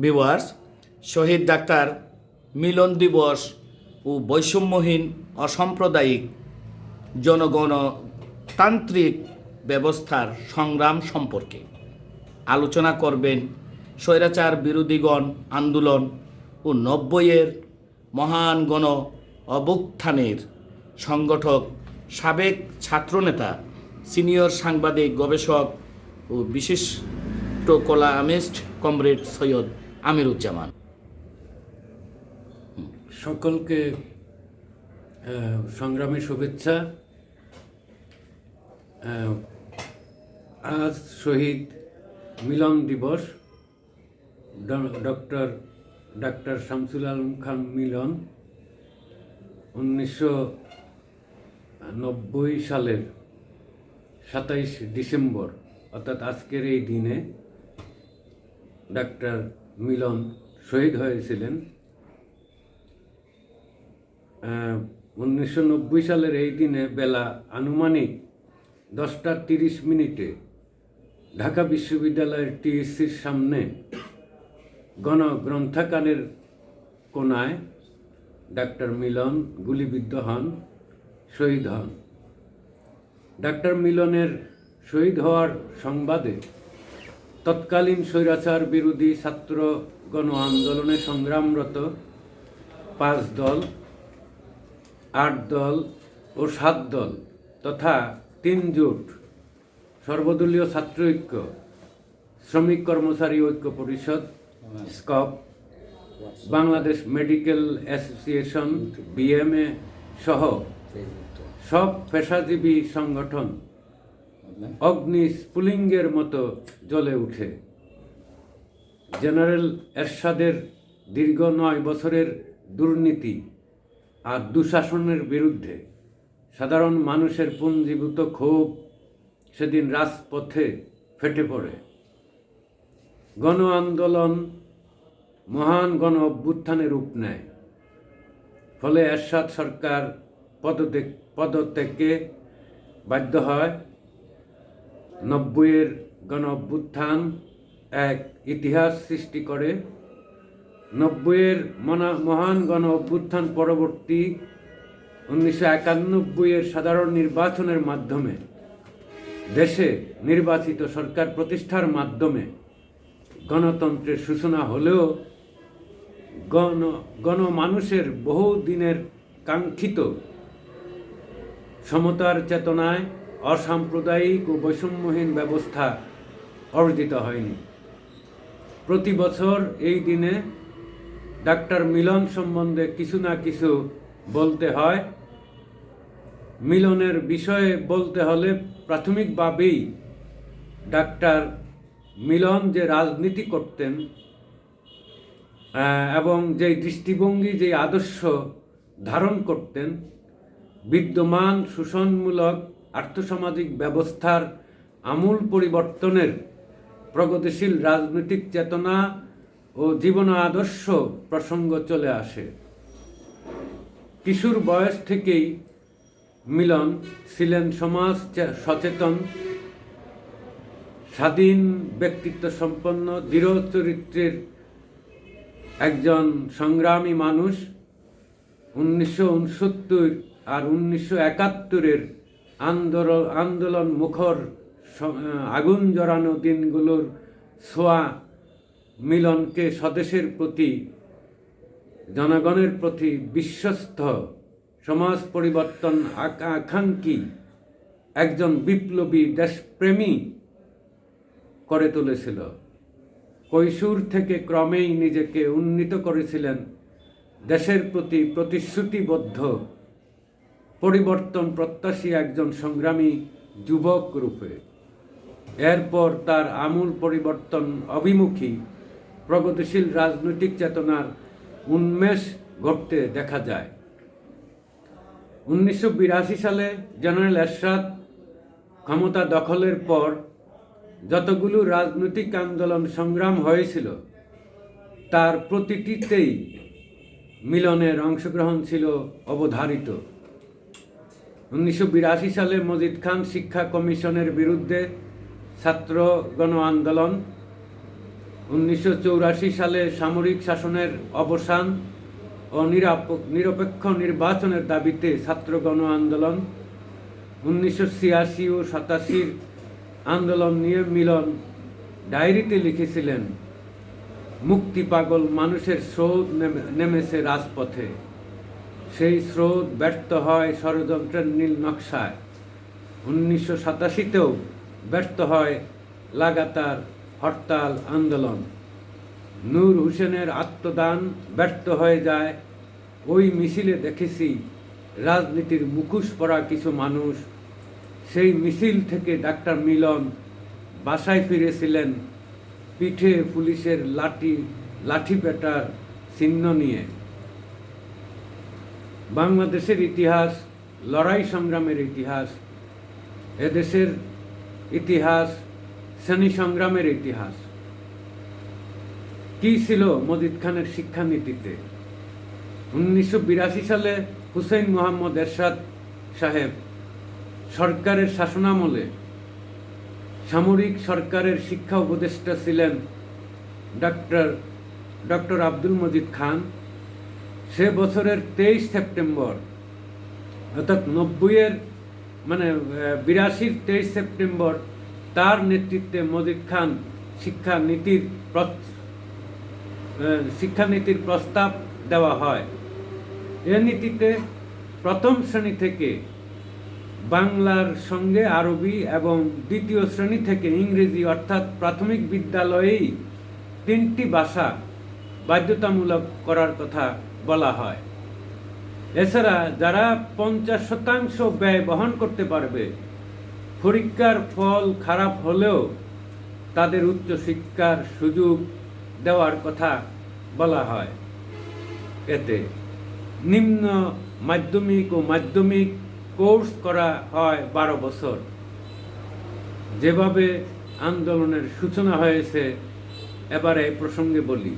Viewers শহীদ doctor, মিলন দিবস ও বৈষম্যহীন, অসাম্প্রদায়িক জনগণতান্ত্রিক ব্যবস্থার সংগ্রাম সম্পর্কে আলোচনা করবেন স্বৈরাচার বিরোধীগণ আন্দোলন ও নব্বইয়ের মহান গণ অভ্যুত্থানের সংগঠক, সাবেক ছাত্রনেতা, সিনিয়র সাংবাদিক, গবেষক ও বিশিষ্ট কলামিস্ট কমরেড সৈয়দ আমিরুজ্জামান। সকলকে সংগ্রামী শুভেচ্ছা। আজ শহীদ মিলন দিবস। ডক্টর, ডাক্তার শামসুল আলম খান মিলন। উনিশশো নব্বই সালের সাতাইশ ডিসেম্বর, অর্থাৎ আজকের এই দিনে, ডাক্তার মিলন শহীদ হয়েছিলেন। উনিশশো নব্বই সালের এই দিনে বেলা আনুমানিক দশটা তিরিশ মিনিটে ঢাকা বিশ্ববিদ্যালয়ের টিএসসির সামনে গণগ্রন্থাগারের কোনায় ডাক্তার মিলন গুলিবিদ্ধ হন, শহীদ হন। ডাক্তার মিলনের শহীদ হওয়ার সংবাদে তৎকালীন স্বৈরাচার বিরোধী ছাত্র গণ আন্দোলনে সংগ্রামরত পাঁচ দল, আট দল ও সাত দল তথা তিন জোট সর্বদলীয় ছাত্র ঐক্য, শ্রমিক কর্মচারী ঐক্য পরিষদ, SKOP, Bangladesh medical association, BMA সহ সব পেশাজীবী সংগঠন অগ্নি স্ফুলিঙ্গের মতো জ্বলে উঠে। জেনারেল এরশাদের দীর্ঘ নয় বছরের দুর্নীতি আর দুঃশাসনের বিরুদ্ধে সাধারণ মানুষের পুঞ্জীভূত ক্ষোভ সেদিন রাজপথে ফেটে পড়ে। গণ আন্দোলন মহান গণ অভ্যুত্থানে রূপ নেয়। ফলে এরশাদ সরকার পদত্যাগ পদত্যাগকে বাধ্য হয়। নব্বইয়ের গণ অভ্যুত্থান এক ইতিহাস সৃষ্টি করে। নব্বইয়ের মহান গণ অভ্যুত্থান পরবর্তী উনিশশো একানব্বইয়ের সাধারণ নির্বাচনের মাধ্যমে, দেশে নির্বাচিত সরকার প্রতিষ্ঠার মাধ্যমে গণতন্ত্রের সূচনা হলেও গণ, গণমানুষের বহু দিনের কাঙ্ক্ষিত সমতার চেতনায় অসাম্প্রদায়িক ও বৈষম্যহীন ব্যবস্থা অর্জিত হয়নি। প্রতি বছর এই দিনে ডাক্তার মিলন সম্বন্ধে কিছু না কিছু বলতে হয়। মিলনের বিষয়ে বলতে হলে প্রাথমিকভাবেই ডাক্তার মিলন যে রাজনীতি করতেন এবং যে দৃষ্টিভঙ্গি, যে আদর্শ ধারণ করতেন, বিদ্যমান, শোষণমূলক আর্থসামাজিক ব্যবস্থার আমূল পরিবর্তনের প্রগতিশীল রাজনৈতিক চেতনা ও জীবন আদর্শ প্রসঙ্গ চলে আসে। কিশোর বয়স থেকেই মিলন ছিলেন সমাজ সচেতন, স্বাধীন, ব্যক্তিত্ব সম্পন্ন, দৃঢ় চরিত্রের একজন সংগ্রামী মানুষ। উনিশশো উনসত্তর আর উনিশশো একাত্তরের আন্দোলন আন্দোলন মুখর আগুন জড়ানো দিনগুলোর ছোঁয়া মিলনকে স্বদেশের প্রতি, জনগণের প্রতি বিশ্বস্ত, সমাজ পরিবর্তন আকা- আকাঙ্ক্ষী একজন বিপ্লবী দেশপ্রেমী করে তুলেছিল। কৈশোর থেকে ক্রমেই নিজেকে উন্নীত করেছিলেন। দেশের প্রতি প্রতিশ্রুতিবদ্ধ পরিবর্তন প্রত্যাশী একজন সংগ্রামী যুবক রূপে। এরপর তার আমূল পরিবর্তন অভিমুখী প্রগতিশীল রাজনৈতিক চেতনার উন্মেষ ঘটতে দেখা যায়। উনিশশো বিরাশি সালে জেনারেল এরশাদ ক্ষমতা দখলের পর যতগুলো রাজনৈতিক আন্দোলন সংগ্রাম হয়েছিল, তার প্রতিটিতেই মিলনের অংশগ্রহণ ছিল অবধারিত। উনিশশো বিরাশি সালে মজিদ খান শিক্ষা কমিশনের বিরুদ্ধে ছাত্র গণ আন্দোলন। উনিশশো সালে সামরিক শাসনের অবসান ও নিরাপ- নিরপেক্ষ নির্বাচনের দাবিতে ছাত্র গণ আন্দোলন। উনিশশো ছিয়াশি ও সাতাশির আন্দোলন নিয়ে মিলন ডায়েরিতে লিখেছিলেন, মুক্তি পাগল মানুষের নেমে- নেমেছে রাজপথে। সেই স্রোত ব্যর্থ হয় ষড়যন্ত্রের নীল নকশায়। উনিশশো সাতাশিতেও ব্যর্থ হয় লাগাতার হরতাল আন্দোলন। নূর হোসেনের আত্মদান ব্যর্থ হয়ে যায়। ওই মিছিলে দেখেছি রাজনীতির মুখোশ পরা কিছু মানুষ। সেই মিছিল থেকে ডাক্তার মিলন বাসায় ফিরেছিলেন পিঠে পুলিশের লাঠি লাঠি পেটার চিহ্ন নিয়ে। বাংলাদেশের ইতিহাস, লড়াই সংগ্রামের ইতিহাস, এদেশের ইতিহাস, শ্রেণি সংগ্রামের ইতিহাস। কি ছিল মজিদ খানের শিক্ষানীতিতে? উনিশশো বিরাশি সালে হুসেইন মোহাম্মদ এরশাদ সাহেব সরকারের শাসনামলে সামরিক সরকারের শিক্ষা উপদেষ্টা ছিলেন ডক্টর ডক্টর আব্দুল মজিদ খান। সে বছরের তেইশ সেপ্টেম্বর, অর্থাৎ নব্বইয়ের মানে বিরাশির তেইশ সেপ্টেম্বর, তার নেতৃত্বে মজিদ খান শিক্ষানীতির শিক্ষানীতির প্রস্তাব দেওয়া হয়। এ নীতিতে প্রথম শ্রেণি থেকে বাংলার সঙ্গে আরবি এবং দ্বিতীয় শ্রেণি থেকে ইংরেজি, অর্থাৎ প্রাথমিক বিদ্যালয়েই তিনটি ভাষা বাধ্যতামূলক করার কথা বলা হয়। এছাড়া যারা পঞ্চাশ শতাংশ ব্যয় বহন করতে পারবে, পরীক্ষার ফল খারাপ হলেও তাদের উচ্চশিক্ষার সুযোগ দেওয়ার কথা বলা হয়। এতে নিম্ন মাধ্যমিক ও মাধ্যমিক কোর্স করা হয় বারো বছর। যেভাবে আন্দোলনের সূচনা হয়েছে, এবারে প্রসঙ্গে বলি।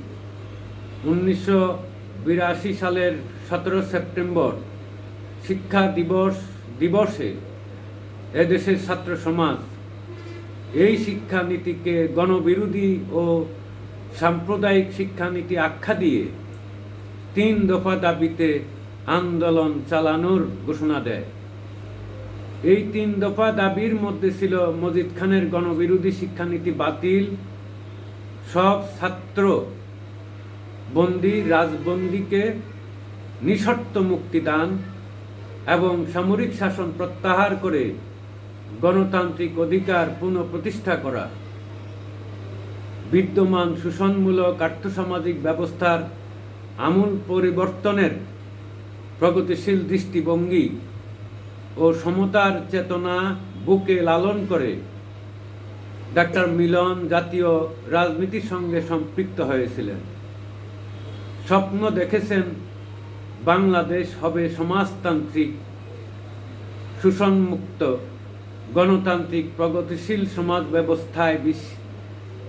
উনিশশো বিরাশি সালের সতেরো সেপ্টেম্বর শিক্ষা দিবস দিবসে এদেশের ছাত্র সমাজ এই শিক্ষানীতিকে গণবিরোধী ও সাম্প্রদায়িক শিক্ষানীতি আখ্যা দিয়ে তিন দফা দাবিতে আন্দোলন চালানোর ঘোষণা দেয়। এই তিন দফা দাবির মধ্যে ছিল মজিদ খানের গণবিরোধী শিক্ষানীতি বাতিল, সব ছাত্র বন্দি রাজবন্দীকে নিঃশর্ত মুক্তিদান এবং সামরিক শাসন প্রত্যাহার করে গণতান্ত্রিক অধিকার পুনঃপ্রতিষ্ঠা করা। বিদ্যমান শোষণমূলক আর্থসামাজিক ব্যবস্থার আমূল পরিবর্তনের প্রগতিশীল দৃষ্টিভঙ্গি ও সমতার চেতনা বুকে লালন করে ডাক্তার মিলন জাতীয় রাজনীতির সঙ্গে সম্পৃক্ত হয়েছিলেন। স্বপ্ন দেখেছেন বাংলাদেশ হবে সমাজতান্ত্রিক, শোষণমুক্ত, গণতান্ত্রিক, প্রগতিশীল সমাজ ব্যবস্থায় বিশ-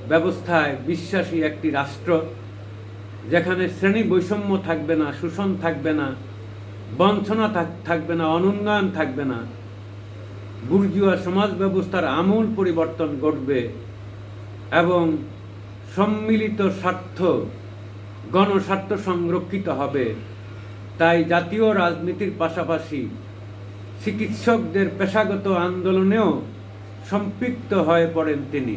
ব্যবস্থায় বিশ্বাসী একটি রাষ্ট্র, যেখানে শ্রেণি বৈষম্য থাকবে না, শোষণ থাকবে না, বঞ্চনা থাক- থাকবে না, অনুন্নয়ন থাকবে না। বুর্জুয়া সমাজ ব্যবস্থার আমূল পরিবর্তন ঘটবে এবং সম্মিলিত স্বার্থ গণস্বার্থ সংরক্ষিত হবে। তাই জাতীয় রাজনীতির পাশাপাশি চিকিৎসকদের পেশাগত আন্দোলনেও সম্পৃক্ত হয়ে পড়েন তিনি।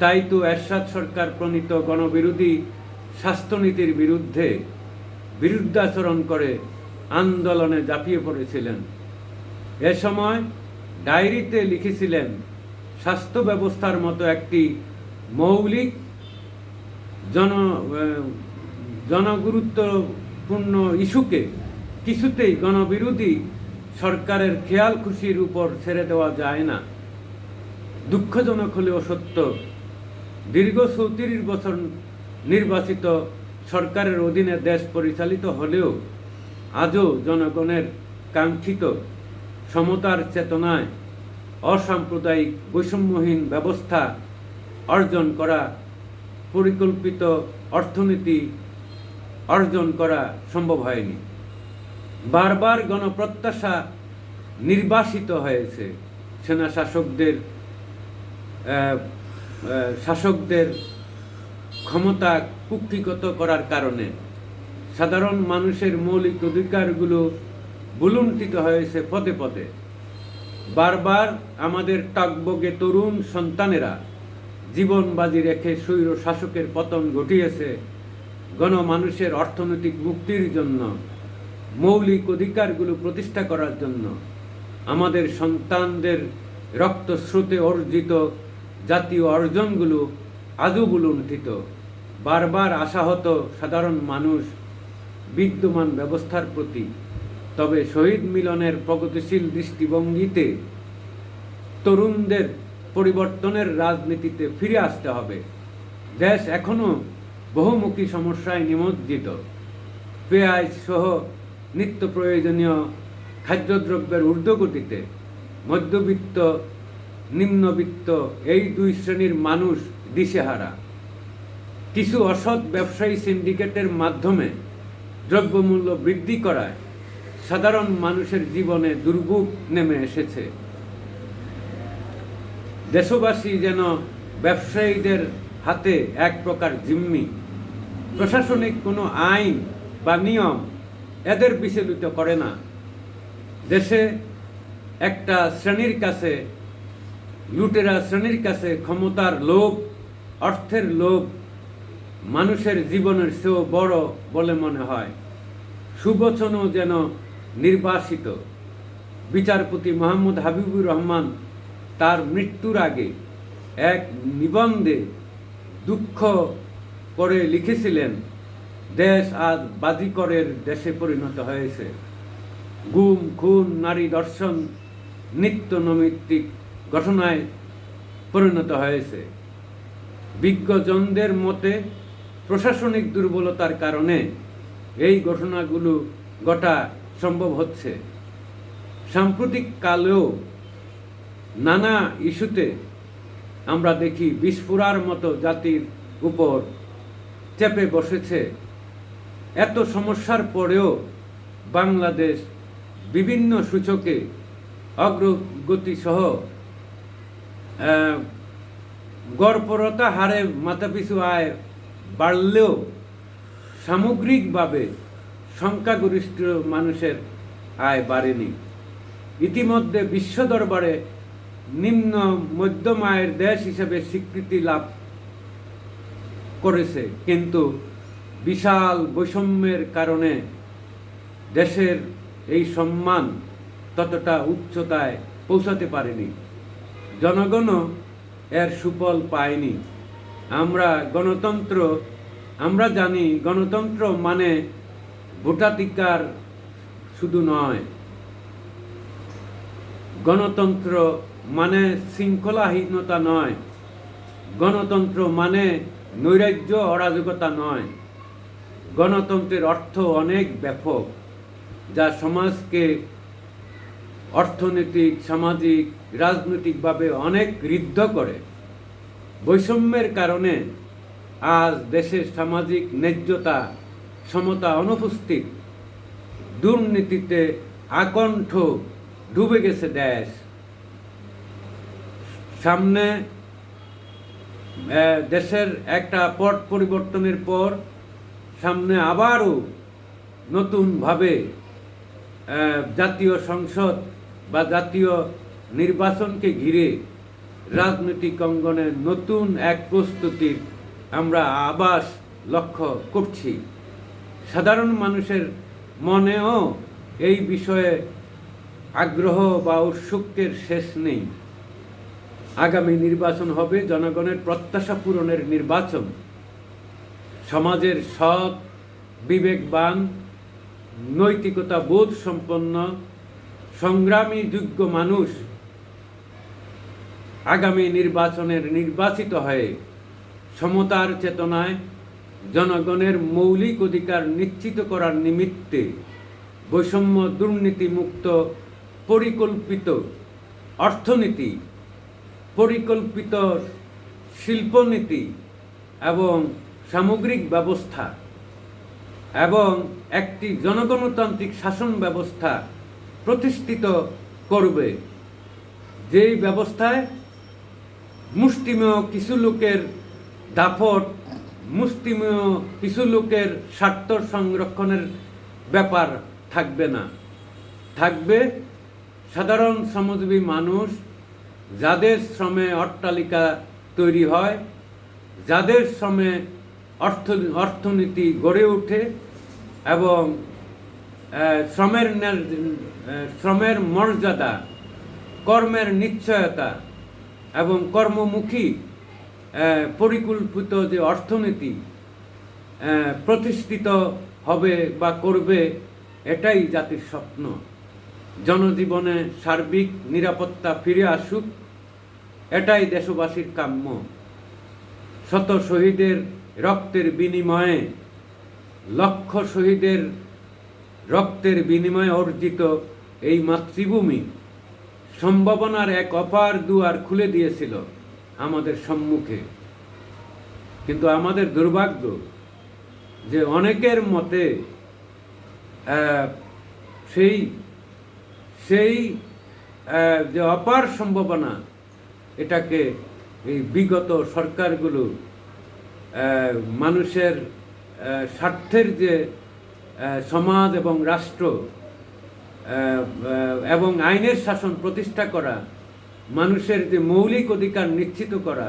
তাই তো এরশাদ সরকার প্রণীত গণবিরোধী স্বাস্থ্যনীতির বিরুদ্ধে বিরুদ্ধাচরণ করে আন্দোলনে ঝাঁপিয়ে পড়েছিলেন। এ সময় ডায়েরিতে লিখেছিলেন, স্বাস্থ্য ব্যবস্থার মতো একটি মৌলিক জন জনগুরুত্বপূর্ণ ইস্যুকে কিছুতেই গণবিরোধী সরকারের খেয়াল খুশির উপর ছেড়ে দেওয়া যায় না। দুঃখজনক হলেও সত্য, দীর্ঘ চৌত্রিশ বছর নির্বাচিত সরকারের অধীনে দেশ পরিচালিত হলেও আজও জনগণের কাঙ্ক্ষিত সমতার চেতনায় অসাম্প্রদায়িক বৈষম্যহীন ব্যবস্থা অর্জন করা পরিকল্পিত অর্থনীতি অর্জন করা সম্ভব হয়নি। বারবার গণপ্রত্যাশা নির্বাসিত হয়েছে সেনা শাসকদের শাসকদের ক্ষমতা কুক্ষিগত করার কারণে। সাধারণ মানুষের মৌলিক অধিকারগুলো বুলুণ্ঠিত হয়েছে পদে পদে। বারবার আমাদের টকবগে তরুণ সন্তানেরা জীবন বাজি রেখে স্বৈর শাসকের পতন ঘটিয়েছে গণমানুষের অর্থনৈতিক মুক্তির জন্য, মৌলিক অধিকারগুলো প্রতিষ্ঠা করার জন্য, আমাদের সন্তানদের রক্তস্রোতে অর্জিত জাতীয় অর্জনগুলো আজও বুলুণ্ঠিত বারবার আশাহত সাধারণ মানুষ বিদ্যমান ব্যবস্থার প্রতি। তবে শহীদ মিলনের প্রগতিশীল দৃষ্টিভঙ্গিতে তরুণদের পরিবর্তনের রাজনীতিতে ফিরে আসতে হবে। দেশ এখনও বহুমুখী সমস্যায় নিমজ্জিত। পেঁয়াজ সহ নিত্য প্রয়োজনীয় খাদ্যদ্রব্যের ঊর্ধ্বগতিতে মধ্যবিত্ত, নিম্নবিত্ত এই দুই শ্রেণির মানুষ দিশেহারা। কিছু অসৎ ব্যবসায়ী সিন্ডিকেটের মাধ্যমে দ্রব্যমূল্য বৃদ্ধি করায় সাধারণ মানুষের জীবনে দুর্ভোগ নেমে এসেছে। দেশবাসী যেন ব্যবসায়ীদের হাতে এক প্রকার জিম্মি। প্রশাসনিক কোনো আইন বা নিয়ম এদের বিচলিত করে না। দেশে একটা শ্রেণির কাছে, লুটেরা শ্রেণির কাছে ক্ষমতার লোভ, অর্থের লোভ, মানুষের জীবনের চেয়েও বড় বলে মনে হয়। সুবচনও যেন নির্বাসিত। বিচারপতি মোহাম্মদ হাবিবুর রহমান তার মৃত্যুর আগে এক নিবন্ধে দুঃখ করে লিখেছিলেন, দেশ আজ বাজিকরের দেশে পরিণত হয়েছে। গুম, খুন, নারী দর্শন, নিত্য নৈমিত্তিক ঘটনায় পরিণত হয়েছে। বিজ্ঞজনদের মতে প্রশাসনিক দুর্বলতার কারণে এই ঘটনাগুলো ঘটা সম্ভব হচ্ছে। সাম্প্রতিক কালেও নানা ইস্যুতে আমরা দেখি বিস্ফোরার মতো জাতির উপর চেপে বসেছে। এত সমস্যার পরেও বাংলাদেশ বিভিন্ন সূচকে অগ্রগতি সহ গড়পরতা হারে মাথাপিছু আয় বাড়লেও সামগ্রিকভাবে সংখ্যাগরিষ্ঠ মানুষের আয় বাড়েনি। ইতিমধ্যে বিশ্ব দরবারে নিম্ন মধ্যম আয়ের দেশ হিসেবে স্বীকৃতি লাভ করেছে, কিন্তু বিশাল বৈষম্যের কারণে দেশের এই সম্মান ততটা উচ্চতায় পৌঁছাতে পারেনি। জনগণও এর সুফল পায়নি। আমরা গণতন্ত্র, আমরা জানি গণতন্ত্র মানে ভোটাধিকার শুধু নয়, গণতন্ত্র মানে শৃঙ্খলাহীনতা নয়। গণতন্ত্র মানে নৈরাজ্য অরাজকতা নয়। গণতন্ত্রের অর্থ অনেক ব্যাপক, যা সমাজকে অর্থনৈতিক, সামাজিক, রাজনৈতিকভাবে অনেক ঋদ্ধ করে। বৈষম্যের কারণে আজ দেশের সামাজিক ন্যায্যতা, সমতা অনুপস্থিত। দুর্নীতিতে আকণ্ঠ ডুবে গেছে দেশ। সামনে দেশের একটা পট পরিবর্তনের পর সামনে আবারও নতুনভাবে জাতীয় সংসদ বা জাতীয় নির্বাচনকে ঘিরে রাজনৈতিক অঙ্গনে নতুন এক প্রস্তুতির আমরা আবাস লক্ষ্য করছি। সাধারণ মানুষের মনেও এই বিষয়ে আগ্রহ বা উৎসুকের শেষ নেই। আগামী নির্বাচন হবে, জনগণের প্রত্যাশা পূরণের নির্বাচন। সমাজের সৎ, বিবেকবান নৈতিকতা বোধ সম্পন্ন, সংগ্রামী, যোগ্য মানুষ আগামী নির্বাচনের নির্বাচিত হয়ে সমতার চেতনায় জনগণের মৌলিক অধিকার নিশ্চিত করার নিমিত্তে বৈষম্য দুর্নীতিমুক্ত, পরিকল্পিত অর্থনীতি পরিকল্পিত শিল্পনীতি এবং সামগ্রিক ব্যবস্থা এবং একটি জনগণতান্ত্রিক শাসন ব্যবস্থা প্রতিষ্ঠিত করবে। যেই ব্যবস্থায় মুষ্টিমেয় কিছু লোকের দাপট, মুষ্টিমেয় কিছু লোকের স্বার্থ সংরক্ষণের ব্যাপার থাকবে না। থাকবে সাধারণ শ্রমজীবী মানুষ যাদের শ্রমে অট্টালিকা তৈরি হয়, যাদের শ্রমে অর্থ, অর্থনীতি গড়ে ওঠে এবং শ্রমের শ্রমের মর্যাদা, কর্মের নিশ্চয়তা এবং কর্মমুখী পরিকল্পিত যে অর্থনীতি প্রতিষ্ঠিত হবে বা করবে, এটাই জাতির স্বপ্ন। জনজীবনে সার্বিক নিরাপত্তা ফিরে আসুক, এটাই দেশবাসীর কাম্য। শত শহীদের রক্তের বিনিময়ে, লক্ষ শহীদের রক্তের বিনিময়ে অর্জিত এই মাতৃভূমি সম্ভাবনার এক অপার দুয়ার খুলে দিয়েছিল আমাদের সম্মুখে। কিন্তু আমাদের দুর্ভাগ্য যে অনেকের মতে সেই সেই যে অপার সম্ভাবনা এটাকে এই বিগত সরকারগুলো মানুষের স্বার্থের যে সমাজ এবং রাষ্ট্র এবং আইনের শাসন প্রতিষ্ঠা করা, মানুষের যে মৌলিক অধিকার নিশ্চিত করা,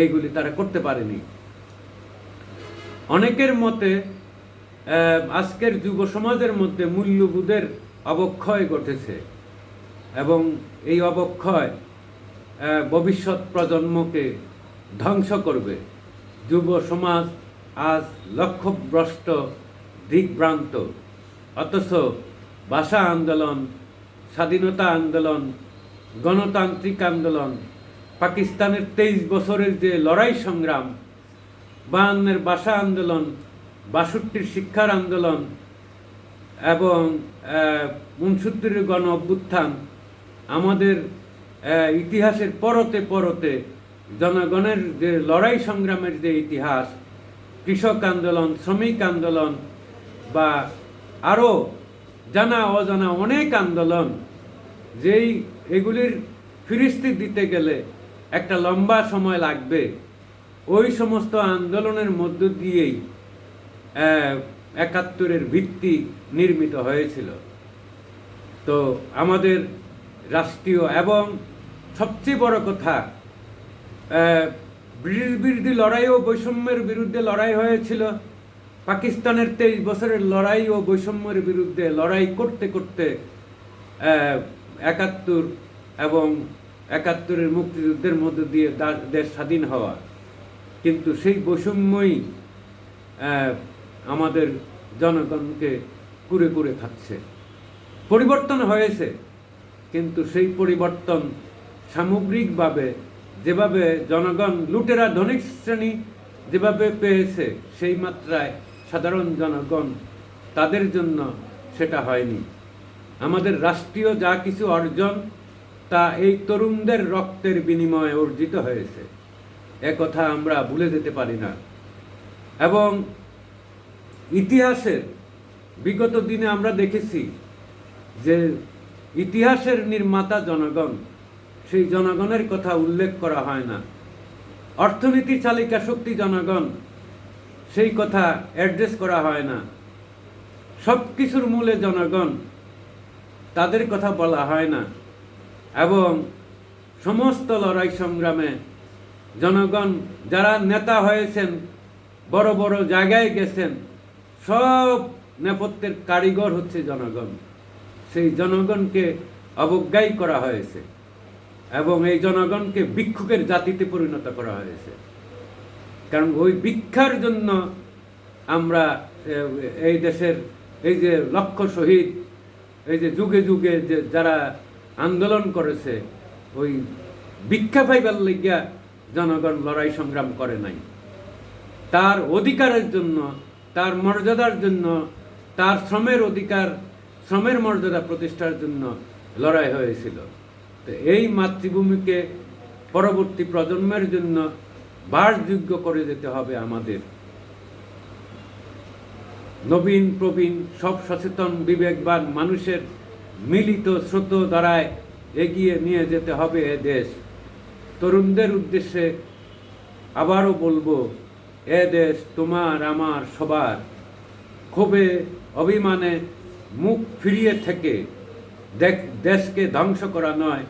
এইগুলি তারা করতে পারেনি। অনেকের মতে আজকের যুব সমাজের মধ্যে মূল্যবোধের অবক্ষয় ঘটেছে এবং এই অবক্ষয় ভবিষ্যৎ প্রজন্মকে ধ্বংস করবে। যুব সমাজ আজ লক্ষ্যভ্রষ্ট, দিকভ্রান্ত। অথচ ভাষা আন্দোলন, স্বাধীনতা আন্দোলন, গণতান্ত্রিক আন্দোলন, পাকিস্তানের তেইশ বছরের যে লড়াই সংগ্রাম, বায়ান্নের ভাষা আন্দোলন, বাষট্টির শিক্ষার আন্দোলন এবং উনসত্তরের গণ অভ্যুত্থান আমাদের ইতিহাসের পরতে পরতে জনগণের যে লড়াই সংগ্রামের যে ইতিহাস, কৃষক আন্দোলন, শ্রমিক আন্দোলন বা আরও জানা অজানা অনেক আন্দোলন, যেই এগুলির ফিরিস্তি দিতে গেলে একটা লম্বা সময় লাগবে। ওই সমস্ত আন্দোলনের মধ্য দিয়েই একাত্তরের ভিত্তি নির্মিত হয়েছিল। তো আমাদের রাষ্ট্রীয় এবং সবচেয়ে বড় কথা ব্রিটিশ বিরোধী লড়াই ও বৈষম্যের বিরুদ্ধে লড়াই হয়েছিল। পাকিস্তানের তেইশ বছরের লড়াই ও বৈষম্যের বিরুদ্ধে লড়াই করতে করতে একাত্তর এবং একাত্তরের মুক্তিযুদ্ধের মধ্য দিয়ে দেশ স্বাধীন হওয়া। কিন্তু সেই বৈষম্যই আমাদের জনগণকে কুরে কুরে খাচ্ছে। পরিবর্তন হয়েছে, কিন্তু সেই পরিবর্তন সামগ্রিকভাবে যেভাবে জনগণ লুটেরা ধনিক শ্রেণি যেভাবে পেয়েছে, সেই মাত্রায় সাধারণ জনগণ তাদের জন্য সেটা হয়নি। আমাদের রাষ্ট্রীয় যা কিছু অর্জন, তা এই তরুণদের রক্তের বিনিময়ে অর্জিত হয়েছে। একথা আমরা ভুলে যেতে পারি না। এবং ইতিহাসের বিগত দিনে আমরা দেখেছি যে ইতিহাসের নির্মাতা জনগণ, সেই জনগণের কথা উল্লেখ করা হয় না। অর্থনীতি চালিকা শক্তি জনগণ, সেই কথা অ্যাড্রেস করা হয় না। সব কিছুর মূলে জনগণ, তাদের কথা বলা হয় না। এবং সমস্ত লড়াই সংগ্রামে জনগণ, যারা নেতা হয়েছেন, বড় বড় জায়গায় গেছেন সব নেপথ্যের কারিগর হচ্ছে জনগণ। সেই জনগণকে অবজ্ঞাই করা হয়েছে এবং এই জনগণকে ভিক্ষুকের জাতিতে পরিণত করা হয়েছে। কারণ ওই ভিক্ষার জন্য আমরা এই দেশের এই যে লক্ষ শহীদ, এই যে যুগে যুগে যে যারা আন্দোলন করেছে, ওই ভিক্ষা পাইবার লইগা জনগণ লড়াই সংগ্রাম করে নাই। তার অধিকারের জন্য তার মর্যাদার জন্য, তার শ্রমের অধিকার, শ্রমের মর্যাদা প্রতিষ্ঠার জন্য লড়াই হয়েছিল। তো এই মাতৃভূমিকে পরবর্তী প্রজন্মের জন্য বাসযোগ্য করে যেতে হবে আমাদের। নবীন, প্রবীণ, সব সচেতন, বিবেকবান মানুষের মিলিত স্রোত দ্বারায় এগিয়ে নিয়ে যেতে হবে এ দেশ। তরুণদের উদ্দেশ্যে আবারও বলব এ দেশ তোমার, আমার, সবার। ক্ষোভে, অভিমানে মুখ ফিরিয়ে থেকে দেখ, দেশকে ধ্বংস করা নয়,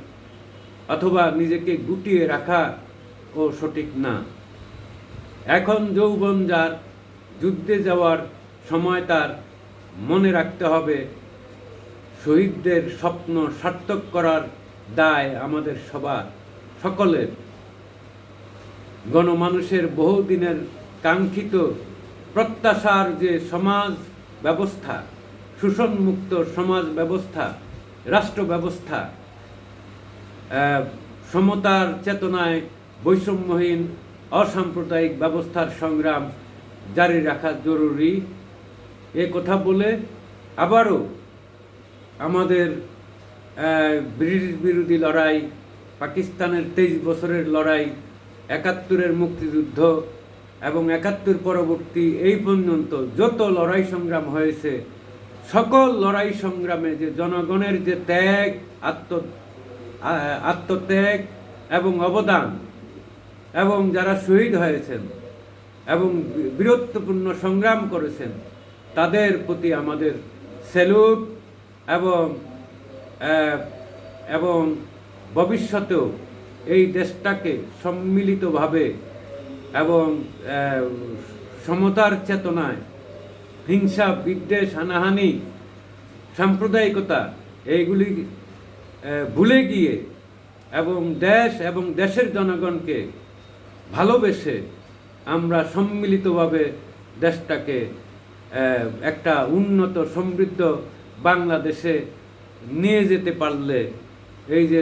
অথবা নিজেকে গুটিয়ে রাখা ও সঠিক না। এখন যৌবন যার, যুদ্ধে যাওয়ার সময় তার, মনে রাখতে হবে, শহীদদের স্বপ্ন সার্থক করার দায় আমাদের সবার, সকলের। গণমানুষের বহুদিনের কাঙ্ক্ষিত প্রত্যাশার যে সমাজ ব্যবস্থা শোষণমুক্ত সমাজ ব্যবস্থা, রাষ্ট্র ব্যবস্থা সমতার চেতনায় বৈষম্যহীন অসাম্প্রদায়িক ব্যবস্থার সংগ্রাম জারি রাখা জরুরি। এ কথা বলে আবারও আমাদের ব্রিটিশ বিরোধী লড়াই, পাকিস্তানের তেইশ বছরের লড়াই, একাত্তরের মুক্তিযুদ্ধ এবং একাত্তর পরবর্তী এই পর্যন্ত যত লড়াই সংগ্রাম হয়েছে, সকল লড়াই সংগ্রামে যে জনগণের যে ত্যাগ, আত্ম আত্মত্যাগ এবং অবদান এবং যারা শহীদ হয়েছেন এবং বীরত্বপূর্ণ সংগ্রাম করেছেন, তাদের প্রতি আমাদের স্যালুট এবং এবং ভবিষ্যতেও এই দেশটাকে সম্মিলিতভাবে এবং সমতার চেতনায়, হিংসা, বিদ্বেষ, হানাহানি, সাম্প্রদায়িকতা, এইগুলি ভুলে গিয়ে এবং দেশ এবং দেশের জনগণকে ভালোবেসে আমরা সম্মিলিতভাবে দেশটাকে একটা উন্নত, সমৃদ্ধ বাংলাদেশে নিয়ে যেতে পারলে এই যে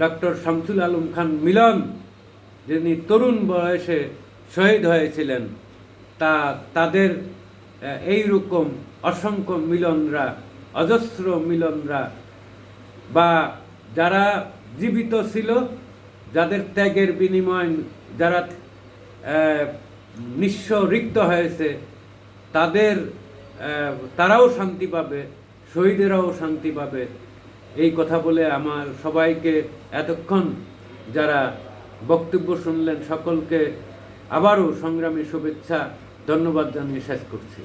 ডক্টর শামসুল আলম খান মিলন যিনি তরুণ বয়সে শহীদ হয়েছিলেন তা তাদের এই রকম অসংখ্য মিলনরা অজস্র মিলনরা বা যারা জীবিত ছিল যাদের ত্যাগের বিনিময় যারা আহ, নিঃস্ব রিক্ত হয়েছে তাদের তারাও শান্তি পাবে শহীদেরাও শান্তি পাবে। এই কথা বলে আমার সবাইকে এতক্ষণ যারা বক্তব্য শুনলেন সকলকে আবারও সংগ্রামী শুভেচ্ছা ধন্যবাদ জানিয়ে শেষ করছি।